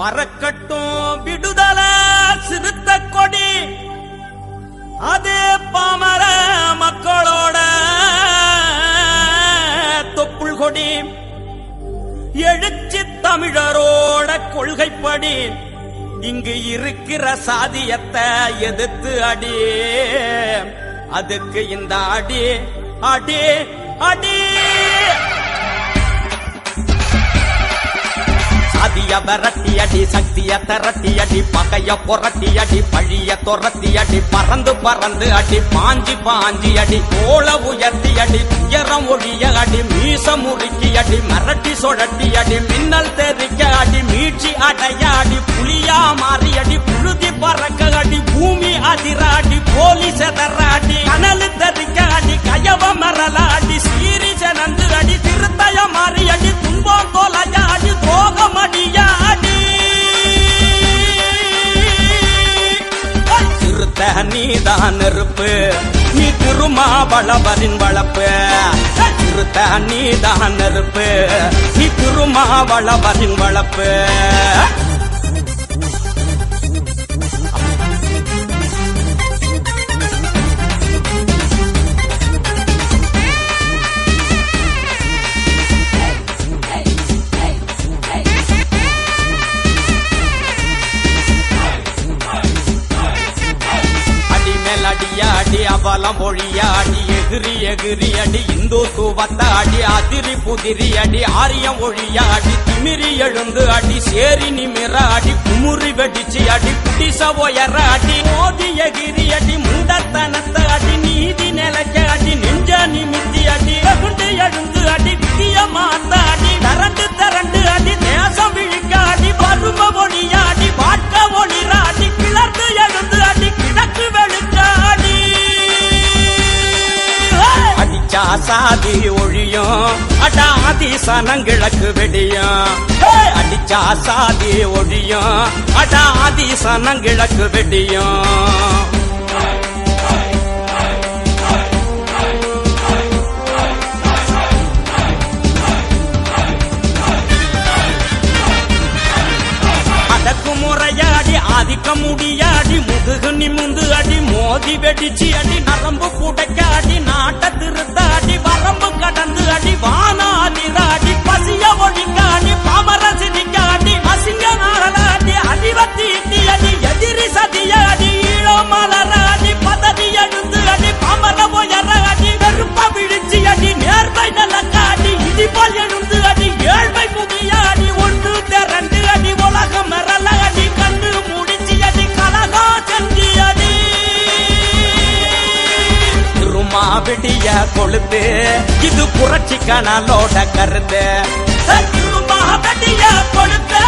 பறக்கட்டும் விடுதல சிறுத்த கொடி. அது பாமர மக்களோட தொப்புள் கொடி. எழுச்சி தமிழரோட கொள்கைப்படி இங்கு இருக்கிற சாதியத்தை எதிர்த்து அடி. அதுக்கு இந்த அடி அடி அடி. சாதிய விரட்டி அடி சக்திய திரட்டி அடி பகைய புரட்டி அடி பழிய துரத்தி அடி பறந்து பறந்து அடி பாஞ்சி பாஞ்சி அடி கோல உயர்த்தி அடி உயரம் ஒழிய அடி மீச முறுக்கி அடி மரட்டி சொடட்டி அடி மின்னல் தெரிக்க அடி மீட்சி அடைய தான் நெருப்பு. நீ திருமாவளவரின் வளப்பு. திருத்த நீ தான் நெருப்பு. நீ திருமாவளவரின் வளப்பு. வலம் ஒழியாடி எகிரி எகிரி அடி இந்து அடி அதிரி புதிரி அடி ஆரியம் ஒழியாடி திமிரி எழுந்து அடி சேரி நிமிர அடி குமுறி வெடிச்சு அடி குடிச உயர அடி மோதி எகிரி அடி முண்டத்தனத்த அடி நீதி நிலைக்க அடிச்சா சாதி ஒழியும் அடாதி சனங்கிழக்கு வெடியும். அடிச்சா சாதி ஒழியும் அடாதி சனங்கிழக்கு வெடியும். முறையாடி ஆதிக்க முடியாடி முதுகு நிமிந்து அடி மோதி வெடிச்சு அடி நரம்பு புடைக்க அடி திருமா விடிய கொழுத்து. இது புரட்சிக்கான லோட கருத்து. திருமா விடிய கொழுத்து.